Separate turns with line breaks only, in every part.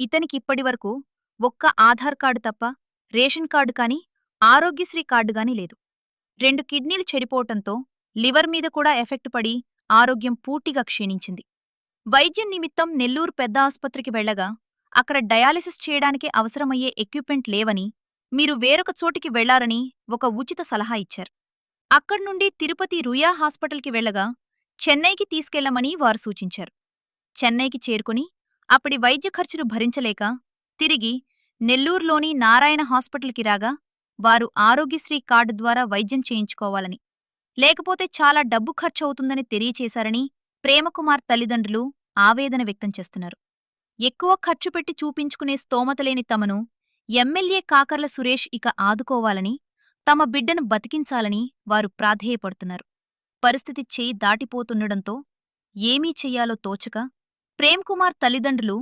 ఇతనికిప్పటివరకు ఒక్క ఆధార్ కార్డు తప్ప ration card కానీ ఆరోగ్యశ్రీ కార్డు గాని లేదు. రెండు కిడ్నీలు చెడిపోవటంతో లివర్ మీద కూడా ఎఫెక్ట్ పడి ఆరోగ్యం పూర్తిగా క్షీణించింది. వైద్యం నిమిత్తం నెల్లూరు పెద్ద ఆస్పత్రికి వెళ్ళగా అక్కడ డయాలిసిస్ చేయడానికి అవసరమయ్యే ఎక్విప్మెంట్ లేవని మీరు వేరొక చోటికి వెళ్ళారని ఒక ఉచిత సలహా ఇచ్చారు. అక్కడ్నుండి తిరుపతి రుయా హాస్పిటల్కి వెళ్ళగా చెన్నైకి తీసుకెళ్ళమని వారు సూచించారు. చెన్నైకి చేరుకుని అప్పటి వైద్య ఖర్చును భరించలేక తిరిగి నెల్లూరులోని నారాయణ హాస్పిటల్కి రాగా వారు ఆరోగ్యశ్రీ కార్డు ద్వారా వైద్యం చేయించుకోవాలని. లేకపోతే చాలా డబ్బు ఖర్చవుతుందని తెలియచేశారని ప్రేమకుమార్ తల్లిదండ్రులు ఆవేదన వ్యక్తం చేస్తున్నారు. ఎక్కువ ఖర్చు పెట్టి చూపించుకునే స్తోమతలేని తమను ఎమ్మెల్యే కాకర్ల సురేష్ ఇక ఆదుకోవాలని తమ బిడ్డను బతికించాలని వారు ప్రాధేయపడుతున్నారు. పరిస్థితి చేయి దాటిపోతుండడంతో ఏమీ చెయ్యాలో తోచక ప్రేమ్ కుమార్ తల్లిదండ్రులు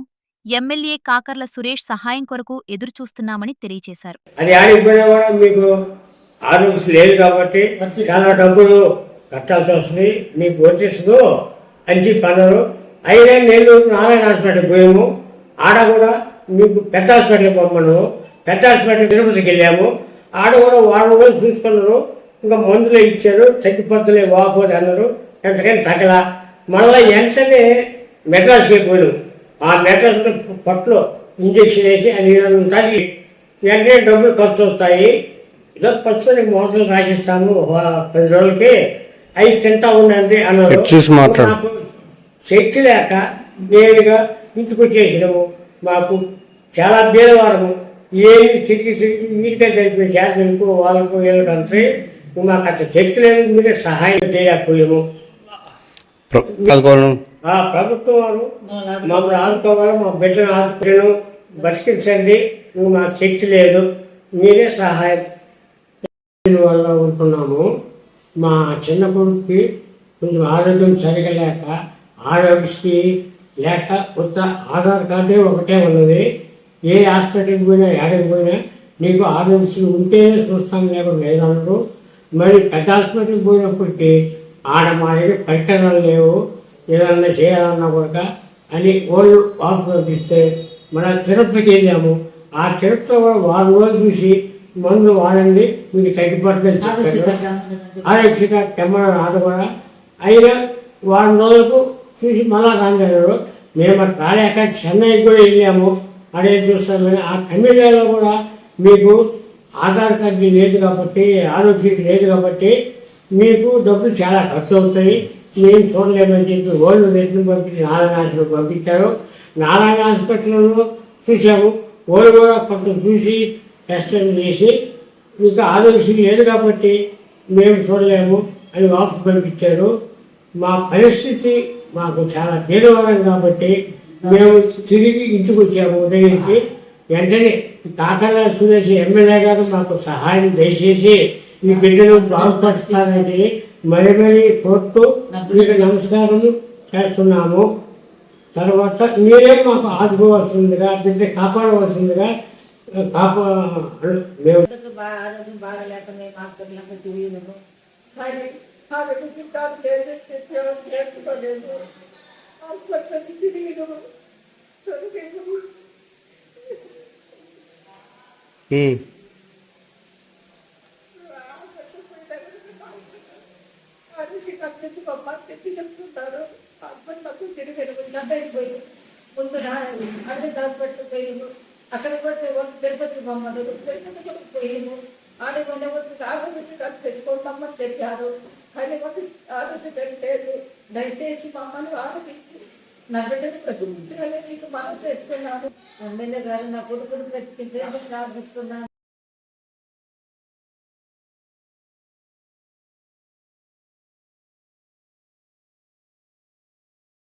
ఎమ్మెల్యే కాకర్ల సురేష్ సహాయం కొరకు ఎదురుచూస్తున్నామని తెలియచేశారు.
అది ఆడిపోయినా కూడా మీకు ఆరోగ్యం లేదు కాబట్టి చాలా డబ్బులు కట్టాల్సి వస్తుంది. మీకు వచ్చేస్తుందో అని చెప్పి అన్నారు అయితే నెల్లూరు నారాయణ హాస్పిటల్కి పోయాము. ఆడ కూడా మీకు పెద్ద హాస్పిటల్కి పంపను పెద్ద హాస్పిటల్ తిరుపతికి వెళ్ళాము. ఆడ కూడా వారం రోజులు చూసుకున్నారు. ఇంకా మందులు ఇచ్చారు. తగ్గిపోతలే వాపోదు అన్నారు. ఎంతకని తగ్గల. మళ్ళీ వెంటనే మెడ్రాస్కి పోయాను ఆ మెడ్రాస్లో పట్లో ఇంజక్షన్ వేసి ఇరవై సార్లు వెంటనే డబ్బులు ఖర్చు అవుతాయి. ఏదో ఖర్చు నీకు మోసం రాసిస్తాను పది రోజులకి అవి తింటా ఉండండి అన్నారు. నాకు శక్తి లేక నేరుగా ఇంటికి వచ్చేసినాము. మాకు చాలా బేదవారము ఏమి తిరిగి తిరిగి వీటికే జరిపి జాతరకు వాళ్ళకు వీళ్ళకి అంటే మాకు అంత శక్తి లేదు మీరే సహాయం చేయకపోయాము. ఆ ప్రభుత్వం మమ్మల్ని ఆదుకోవాలి మా బిడ్డను ఆదుకున్నాను బతికించండి ఇంక మాకు శక్తి లేదు మీరే సహాయం వల్ల ఉంటున్నాము మా చిన్న కొడుకుకి కొంచెం ఆరోగ్యం సరిగా లేక ఆరోగ్యశ్రీ లేక కొత్త ఆధార్ కార్డే ఒకటే ఉన్నది. ఏ హాస్పిటల్కి పోయినా ఏడకి పోయినా నీకు ఆరోగ్యశ్రీ ఉంటే చూస్తాను లేకుండా లేదన్నారు మరి పెద్ద హాస్పిటల్కి పోయినప్పటికీ ఆడ మా దగ్గర పరికరాలు లేవు. ఏదన్నా చేయాలన్నా కూడా అని వాళ్ళు పంపిస్తే మన తిరుపతికి వెళ్ళాము ఆ తిరుపతిలో కూడా వారం రోజులు చూసి మందు వాడండి మీకు తగ్గిపోతుందని చెప్పారు. తెమ్మని రాదు కూడా. అయినా వారం రోజులకు చూసి మళ్ళా రాంగారు మేము రాలేక చెన్నైకి కూడా వెళ్ళాము. అదే చూస్తాము ఆ తమిళనాడులో కూడా మీకు ఆధార్ కార్డు లేదు కాబట్టి ఆరోగ్యం లేదు కాబట్టి మీకు డబ్బులు చాలా ఖర్చు అవుతాయి. మేము చూడలేమని చెప్పి ఓళ్ళు వెతిని పంపించి నారాయణ హాస్పిటల్ పంపించారు. నారాయణ హాస్పిటల్లో చూసాము ఓళ్ళు కూడా కొంచెం చూసి టెస్టులు చేసి ఇంకా ఆరోగ్యం లేదు కాబట్టి మేము చూడలేము అని వాపసు పంపించారు. మా పరిస్థితి మాకు చాలా పేదవారం కాబట్టి మేము తిరిగి ఇంటికి వచ్చాము ఉదయించి వెంటనే కాకర సురేష్ ఎమ్మెల్యే గారు మాకు సహాయం దయచేసి ఈ బిడ్డను బాగుపరుస్తారని మరి మరి కోరుతూ మీకు నమస్కారం చేస్తున్నాము. తర్వాత మీరే మాకు ఆదుకోవాల్సిందిగా బిడ్డ కాపాడవలసిందిగా కాపా మేము
బిడ్డకు బాగా ఆరోగ్యం బాగాలేక మేము హాస్పిటల్కి తిరిగినాము కానీ ఆమెకు చుట్టాలు లేదు తెచ్చేవాళ్ళు చేసుకోలేదు హాస్పిటల్కి తిరిగినాము చదివినాము
ఉమ్.
మనిషి కట్టి బొమ్మ తెచ్చి చెప్తున్నారు హాస్పిటల్కి తిరిగి గడ్డకి పోయి ముందు అన్ని హాస్పిటల్ పోయాము అక్కడ పోతే తిరుపతి బొమ్మలు తిరుపతికి పోయాము ఆడ కొన్ని వచ్చి ఆరోగ్య కార్డు తెచ్చుకోండమ్మని తెచ్చారు కానీ వచ్చి ఆరోగ్య లేదు. దయచేసి మమ్మల్ని ఆరోగించి నా బిడ్డని ప్రతిష్ఠించాలని నీకు మనసు చేస్తున్నాను ఎమ్మెల్యే గారు నా కొడుకుని ప్రతిష్ఠించాలని ప్రార్థిస్తున్నాను